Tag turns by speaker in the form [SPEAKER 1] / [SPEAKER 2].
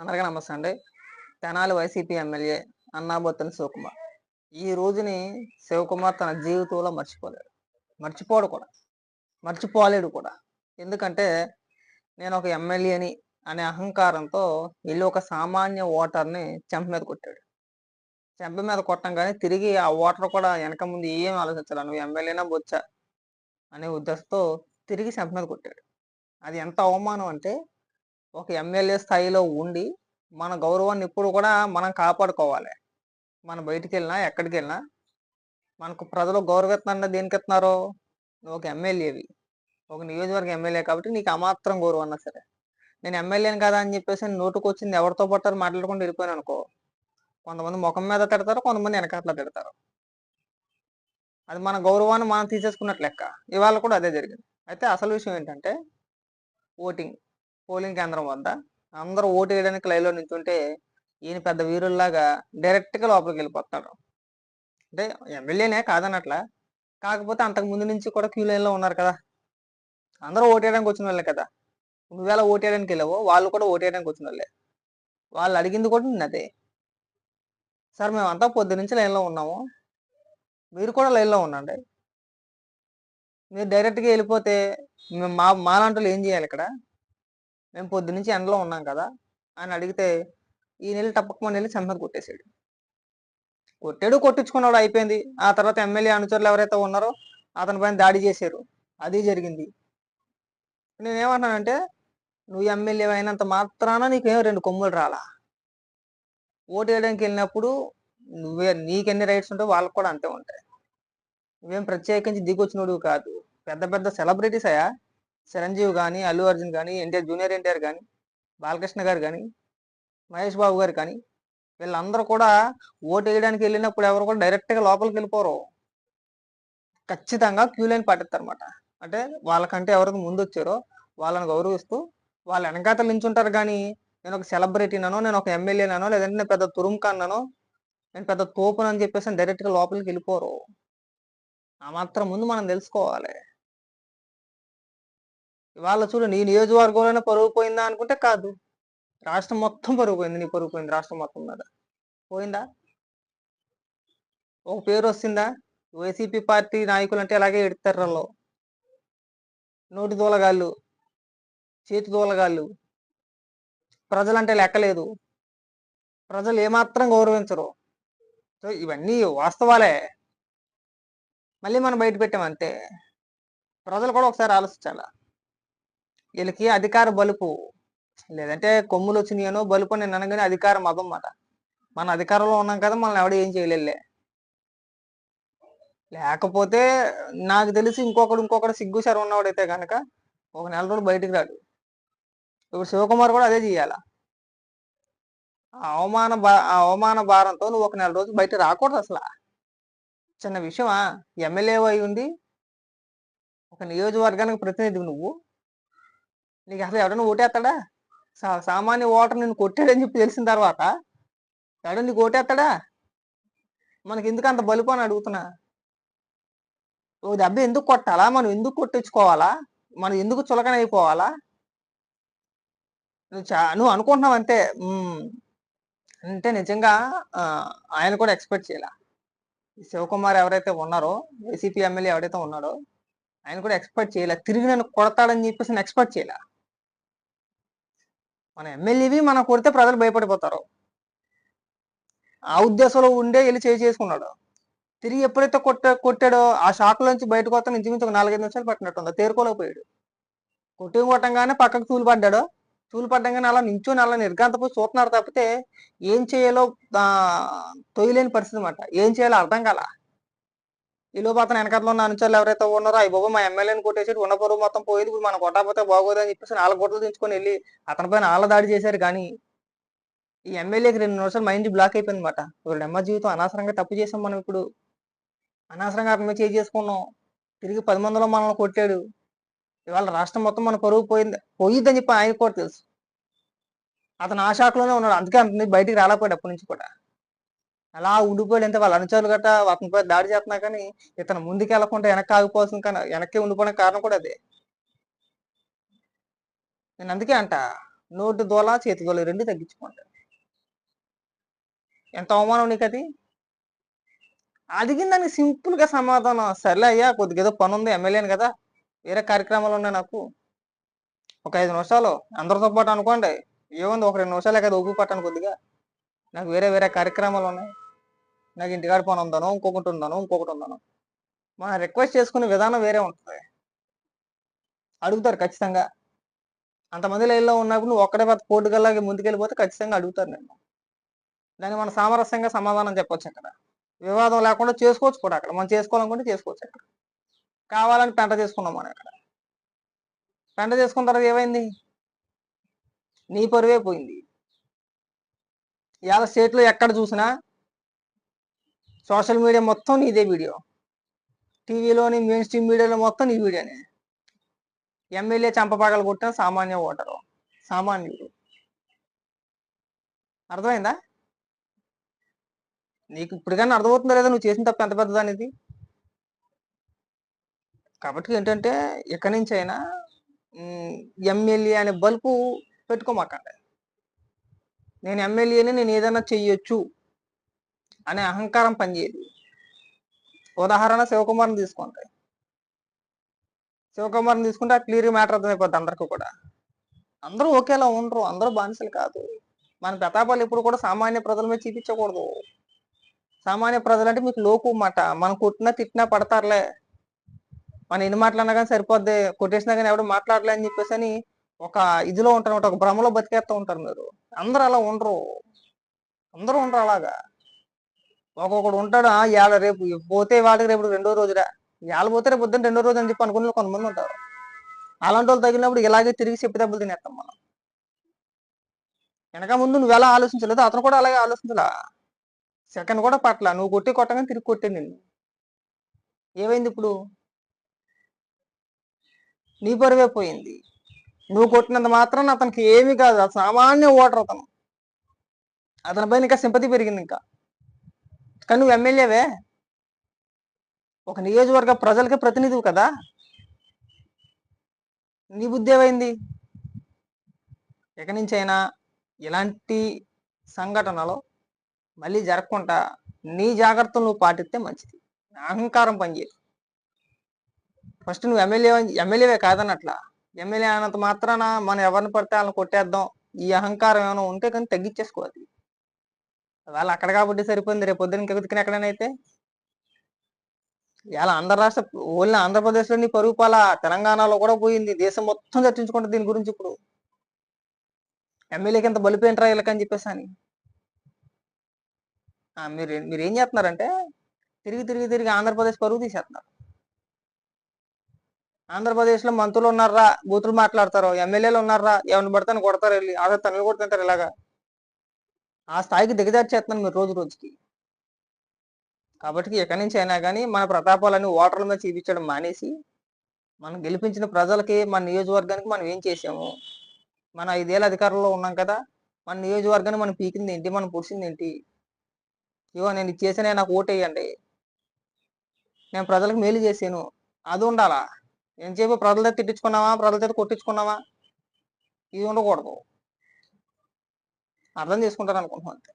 [SPEAKER 1] అందరికీ నమస్తే అండి. Tenali YCP MLA Annabattuni Sivakumar. ఈ రోజుని శివకుమార్ తన జీవితంలో మర్చిపోలేడు. మర్చిపోడు కూడా. మర్చిపోలేడు కూడా. ఎందుకంటే నేను ఒక ఎమ్మెల్యేని అనే అహంకారంతో వెళ్ళి ఒక సామాన్య ఓటర్ని చెంప మీద కొట్టాడు. చెంప మీద కొట్టంగానే తిరిగి ఆ ఓటర్ కూడా వెనక ముందు ఏం ఆలోచించాలి? నువ్వు ఎమ్మెల్యేనా బొచ్చా అనే ఉద్దేశంతో తిరిగి చెంప మీద కొట్టాడు. అది ఎంత అవమానం అంటే ఒక ఎమ్మెల్యే స్థాయిలో ఉండి మన గౌరవాన్ని ఇప్పుడు కూడా మనం కాపాడుకోవాలి. మనం బయటికి వెళ్ళినా ఎక్కడికి వెళ్ళినా మనకు ప్రజలు గౌరవిస్తున్నా దేనికి ఇస్తున్నారు? నువ్వు ఒక ఎమ్మెల్యేవి. ఒక నియోజకవర్గ ఎమ్మెల్యే కాబట్టి నీకు అమాత్రం గౌరవం అన్నా సరే. నేను ఎమ్మెల్యేని కదా అని చెప్పేసి నోటుకు వచ్చింది ఎవరితో పట్టారు మాట్లాడకుండా వెళ్ళిపోయాను అనుకో. కొంతమంది ముఖం మీద తిడతారు కొంతమంది వెనకట్ల తిడతారు. అది మన గౌరవాన్ని మనం తీసేసుకున్నట్లు లెక్క. ఇవాళ కూడా అదే జరిగింది. అయితే అసలు విషయం ఏంటంటే ఓటింగ్. పోలింగ్ కేంద్రం వద్ద అందరూ ఓటు వేయడానికి లైన్లో నించుంటే ఈయన పెద్ద వీరుల్లాగా డైరెక్ట్గా లోపలికి వెళ్ళిపోతాడు. అంటే ఎమ్మెల్యేనే కాదన్నట్ల కాకపోతే అంతకు ముందు నుంచి కూడా క్యూ లైన్లో ఉన్నారు కదా. అందరూ ఓటు వేయడానికి వచ్చిన వాళ్ళే కదా. నువ్వేళ ఓటు వేయడానికి వెళ్ళావో వాళ్ళు కూడా ఓటు వేయడానికి వచ్చిన వాళ్ళే. వాళ్ళు అడిగింది కూడా నిన్న అదే. సార్ మేమంతా పొద్దు నుంచి లైన్లో ఉన్నాము. మీరు కూడా లైన్లో ఉండండి. మీరు డైరెక్ట్గా వెళ్ళిపోతే మేము మా మాలాంటి ఏం చేయాలి ఇక్కడ? మేము పొద్దు నుంచి ఎండలో ఉన్నాం కదా అని అడిగితే ఈ నెల తప్పకుండా వెళ్ళి సంపద కొట్టేశాడు. కొట్టాడు కొట్టించుకున్నాడు అయిపోయింది. ఆ తర్వాత ఎమ్మెల్యే అనుచరులు ఎవరైతే ఉన్నారో అతని పైన దాడి చేశారు. అది జరిగింది. నేనేమంటానంటే నువ్వు ఎమ్మెల్యే అయినంత మాత్రాన నీకేం రెండు కొమ్ములు రాలా? ఓటు వేయడానికి వెళ్ళినప్పుడు నువ్వే నీకెన్ని రైట్స్ ఉంటాయో వాళ్ళకి కూడా అంతే ఉంటాయి. నువ్వేం ప్రత్యేకించి దిగొచ్చినోడు కాదు. పెద్ద పెద్ద సెలబ్రిటీస్ అయ్యా చిరంజీవి కానీ అల్లు అర్జున్ కానీ ఎన్టీఆర్ జూనియర్ ఎన్టీఆర్ కానీ బాలకృష్ణ గారు కానీ మహేష్ బాబు గారు కానీ వీళ్ళందరూ కూడా ఓటు వేయడానికి వెళ్ళినప్పుడు ఎవరు కూడా డైరెక్ట్గా లోపలికి వెళ్ళిపోరు. ఖచ్చితంగా క్యూ లైన్ పాటిస్తారనమాట అంటే వాళ్ళకంటే ఎవరికి ముందు వచ్చారో వాళ్ళని గౌరవిస్తూ వాళ్ళ వెనకాతలు నించుంటారు కానీ నేను ఒక సెలబ్రిటీనో నేను ఒక ఎమ్మెల్యేనో లేదంటే నేను పెద్ద తురుముకన్నానో నేను పెద్ద తోపునని చెప్పేసి డైరెక్ట్గా లోపలికి వెళ్ళిపోరు. ఆ మాత్రం ముందు మనం తెలుసుకోవాలి. ఇవాళ చూడు నీ నియోజకవర్గంలోనే పరుగు పోయిందా అనుకుంటే కాదు. రాష్ట్రం మొత్తం పరుగు పోయింది నీ పరుగు పోయింది రాష్ట్రం మొత్తం మీద. పోయిందా? ఒక పేరు వస్తుందా? వైసీపీ పార్టీ నాయకులు అంటే అలాగే ఎడతారు నోటి దూలగాళ్ళు చేతి దూలగాళ్ళు. ప్రజలంటే లెక్కలేదు. ప్రజలు ఏమాత్రం గౌరవించరు. సో ఇవన్నీ వాస్తవాలే. మళ్ళీ మనం బయట పెట్టామంటే ప్రజలు కూడా ఒకసారి ఆలోచించాలా? వీళ్ళకి అధికార బలుపు. లేదంటే కొమ్ములు వచ్చినాయనో బలుపు నేను అనగానే అధికారం మతం మాట మన అధికారంలో ఉన్నాం కదా మనం ఎవడ ఏం చేయలేలే లేకపోతే నాకు తెలిసి ఇంకొకడు ఇంకొకడు సిగ్గు సరి ఉన్నవాడైతే కనుక ఒక నెల రోజులు బయటికి రాడు. ఇప్పుడు శివకుమార్ కూడా అదే చేయాల? అవమాన భా ఆ అవమాన భారంతో నువ్వు ఒక నెల రోజులు బయట రాకూడదు అసలు. చిన్న విషయమా? ఎమ్మెల్యే అయి ఉంది ఒక నియోజకవర్గానికి ప్రతినిధి నువ్వు. నీకు అసలు ఎవడన్నా ఓటేస్తాడా సా- సామాన్య ఓటర్ నిన్ను కొట్టాడని చెప్పి తెలిసిన తర్వాత ఎవడో నీకు ఓటేస్తాడా మనకి ఎందుకు అంత బలుపు అని అడుగుతున్నా. ఓ దెబ్బ ఎందుకు కొట్టాలా? మనం ఎందుకు కొట్టించుకోవాలా? మనం ఎందుకు చులకన అయిపోవాలా? నువ్వు చా నువ్వు అనుకుంటున్నావు అంతే. అంటే నిజంగా ఆయన కూడా ఎక్స్పెక్ట్ చేయాల. శివకుమార్ ఎవరైతే ఉన్నారో వైసీపీ ఎమ్మెల్యే ఎవరైతే ఉన్నాడో ఆయన కూడా ఎక్స్పెక్ట్ చేయలే. తిరిగి నన్ను కొడతాడని చెప్పేసి నేను ఎక్స్పెక్ట్ చేయలే. మన ఎమ్మెల్యేవి మనం కొడితే ప్రజలు భయపడిపోతారు. ఆ ఉద్దేశంలో ఉండే వెళ్ళి చేయి చేసుకున్నాడు. తిరిగి ఎప్పుడైతే కొట్ట కొట్టాడో ఆ షాక్ నుంచి బయటకు వస్తాను ఇంచుమించు ఒక నాలుగైదు నిమిషాలు పట్టినట్టుంది. తేరుకోలేకపోయాడు కొట్టి కొట్టంగానే పక్కకు తూలు పడ్డాడు. తూలు పడ్డంగానే అలా నించుని అలా నిర్గాంతపోయి చూస్తున్నారు తప్పితే ఏం చేయాలో తొయ్యలేని పరిస్థితి అన్నమాట. ఏం చేయాలో అర్థం కాలా. ఈ అతను వెనకట్లో ఉన్న అనుచరులు ఎవరైతే ఉన్నారో అయ్యి బాబు మా ఎమ్మెల్యేని కొట్టేసి ఉన్న పొరుగు మొత్తం పోయేది ఇప్పుడు మనం కొట్టకపోతే బాగోదని చెప్పేసి నాలుగు గొడవలు తెచ్చుకొని వెళ్ళి అతని పైన ఆళ్ళ దాడి చేశారు. కానీ ఈ ఎమ్మెల్యేకి రెండు నిమిషాలు మైండ్ బ్లాక్ అయిపోయింది అనమాట ఇప్పుడు అమ్మ జీవితం అనవసరంగా తప్పు చేసాం మనం ఇప్పుడు. అనవసరంగా అతను చేయి చేసుకున్నాం. తిరిగి పది మందిలో మనల్ని కొట్టాడు. ఇవాళ రాష్ట్రం మొత్తం మన పరువు పోయింది. పోయిద్దని చెప్పి ఆయన కూడా తెలుసు. అతను ఆ షాక్లోనే ఉన్నాడు. అందుకే అంత బయటికి రాలేకపోయాడు అప్పటి నుంచి కూడా. అలా ఉండిపోయాడు అంతే వాళ్ళ అనుచరులు గట్ట అతనిపై దాడి చేస్తున్నా కానీ ఇతను ముందుకు వెళ్ళకుండా వెనక్కి ఆగిపోవాల్సిన కానీ వెనక్కి ఉండిపోవడానికి కారణం కూడా అదే. నేను అందుకే అంట నోటి దోల చేతి దోల రెండు తగ్గించుకోండి. ఎంత అవమానం నీకు అది? అడిగిన దానికి సింపుల్గా సమాధానం సర్లే అయ్యా కొద్దిగా ఏదో పని ఉంది ఎమ్మెల్యేని కదా వేరే కార్యక్రమాలు ఉన్నాయి నాకు. ఒక ఐదు నిమిషాలు అందరితో పాటు అనుకోండి ఏముంది ఒక రెండు నిమిషాలే కదా ఊపి పట్టాను కొద్దిగా. నాకు వేరే వేరే కార్యక్రమాలు ఉన్నాయి. నాకు ఇంటికాడ పని ఉందను ఇంకొకటి ఉందను ఇంకొకటి ఉందను. మనం రిక్వెస్ట్ చేసుకునే విధానం వేరే ఉంటుంది. అడుగుతారు ఖచ్చితంగా. అంతమంది లైన్లో ఉన్నప్పుడు నువ్వు ఒక్కడే పెద్ద పోటుగల్లాగా ముందుకెళ్ళిపోతే ఖచ్చితంగా అడుగుతారు నేను దాన్ని మనం సామరస్యంగా సమాధానం చెప్పొచ్చు అక్కడ. వివాదం లేకుండా చేసుకోవచ్చు కూడా అక్కడ. మనం చేసుకోవాలనుకుంటే చేసుకోవచ్చు అక్కడ. కావాలని పెంట చేసుకున్నాం మనం అక్కడ. పెంట చేసుకున్న తర్వాత ఏమైంది? నీ పరువే పోయింది. ఇవాళ స్టేట్లో ఎక్కడ చూసినా సోషల్ మీడియా మొత్తం నీదే వీడియో. టీవీలోని మెయిన్ స్ట్రీమ్ మీడియాలో మొత్తం నీ వీడియోనే. ఎమ్మెల్యే చంపపాగలు కొట్టిన సామాన్య ఓటరు. సామాన్యుడు. అర్థమైందా? నీకు ఇప్పటికైనా అర్థమవుతుందా లేదా? నువ్వు చేసిన తప్ప ఎంత పెద్దది అనేది కాబట్టి ఏంటంటే ఎక్కడి నుంచి అయినా ఎమ్మెల్యే అనే బల్బు పెట్టుకోమాకండి. నేను ఎమ్మెల్యేని నేను ఏదైనా చెయ్యొచ్చు. అనే అహంకారం పనిచేయదు. ఉదాహరణ శివకుమార్ని తీసుకోండి. శివకుమార్ని తీసుకుంటే ఆ క్లియర్ మ్యాటర్ అర్థమైపోద్ది అందరికీ కూడా. అందరూ ఒకేలా ఉండరు అందరూ బానిసలు కాదు. మన ప్రతాపాలు ఎప్పుడు కూడా సామాన్య ప్రజల మీద చూపించకూడదు. సామాన్య ప్రజలు అంటే మీకు లోకు మాట. మనం కుట్టినా తిట్టినా పడతారులే. మనం ఎన్ని మాట్లాడినా కానీ సరిపోద్ది. కొట్టేసినా కానీ ఎవడు మాట్లాడలే అని చెప్పేసి అని ఒక ఇదిలో ఉంటారు ఒక భ్రమలో బతికేస్తూ ఉంటారు మీరు. అందరూ అలా ఉండరు. అందరూ ఉండరు అలాగా. ఒక్కొక్కడు ఉంటాడు "ఆ, ఇవాళ రేపు పోతే వాడికి రేపు రెండో రోజురా. ఇవాళ పోతే రేపు పొద్దున్న రెండో రోజు అని చెప్పి అనుకున్న వాళ్ళు కొంతమంది ఉంటారు. అలాంటి వాళ్ళు తగిలినప్పుడు ఇలాగే తిరిగి చెప్పి దెబ్బలు తినేస్తాం మనం. వెనక ముందు నువ్వు ఎలా ఆలోచించలేదు అతను కూడా అలాగే ఆలోచించలా. సెకండ్ కూడా పట్ల నువ్వు కొట్టి కొట్టగానే తిరిగి కొట్టాను నిన్ను ఏమైంది ఇప్పుడు? నీ పరువే పోయింది. నువ్వు కొట్టినంత మాత్రం అతనికి ఏమీ కాదు. సామాన్య ఓటర్ అతను. అతని పైన ఇంకా సింపతి పెరిగింది ఇంకా. కానీ నువ్వు ఎమ్మెల్యేవే? ఒక నియోజకవర్గ ప్రజలకి ప్రతినిధివు కదా? నీ బుద్ధి ఏమైంది? ఎక్కడి నుంచి అయినా ఇలాంటి సంఘటనలు మళ్ళీ జరగకుండా నీ జాగ్రత్తలు నువ్వు పాటిస్తే మంచిది. అహంకారం పనిచేయదు. ఫస్ట్ నువ్వు ఎమ్మెల్యే ఎమ్మెల్యేవే కాదన్నట్లా. ఎమ్మెల్యే అన్నంత మాత్రాన మనం ఎవరిని పడితే వాళ్ళని కొట్టేద్దాం. ఈ అహంకారం ఏమైనా ఉంటే కానీ తగ్గించేసుకోవాలి వాళ్ళు అక్కడ కాబట్టి సరిపోయింది. రేపు పొద్దున్న ఇంకా వెతికిన ఎక్కడైనా అయితే. ఇలా ఆంధ్ర రాష్ట్ర ఓన్లీ ఆంధ్రప్రదేశ్లోని పరుగుపాల పరుగు పాల తెలంగాణలో కూడా పోయింది. దేశం మొత్తం చర్చించుకుంటుంది దీని గురించి ఇప్పుడు. ఎమ్మెల్యేకి ఎంత బలిపోయినరా వీళ్ళకని చెప్పేసి అని. మీరు మీరు ఏం చేస్తున్నారంటే తిరిగి తిరిగి తిరిగి ఆంధ్రప్రదేశ్ పరుగు తీసేస్తున్నారు. ఆంధ్రప్రదేశ్లో మంత్రులు ఉన్నారా? బూతులు మాట్లాడతారు. ఎమ్మెల్యేలు ఉన్నారా? ఎవరిని పడితే కొడతారు. వెళ్ళి అదే తనలు కొడుతుంటారు ఇలాగా. ఆ స్థాయికి దిగజార్చేస్తున్నాను మీరు రోజు రోజుకి. కాబట్టి ఎక్కడి నుంచి అయినా కానీ మన ప్రతాపాలని ఓటర్ల మీద చూపించడం మానేసి మనం గెలిపించిన ప్రజలకి మన నియోజకవర్గానికి మనం ఏం చేసాము మన ఐదేళ్ళ అధికారంలో ఉన్నాం కదా మన నియోజకవర్గాన్ని మనం పీకింది ఏంటి? మనం పుడిచింది ఏంటి? ఇవో నేను చేసిన నాకు ఓటేయండి. నేను ప్రజలకు మేలు చేసాను అది ఉండాలా? ఏం చెప్పి ప్రజల చేత తిట్టించుకున్నావా? ప్రజల చేత కొట్టించుకున్నావా? ఇది ఉండకూడదు. అర్థం చేసుకుంటారు అనుకుంటున్నాను అంతే.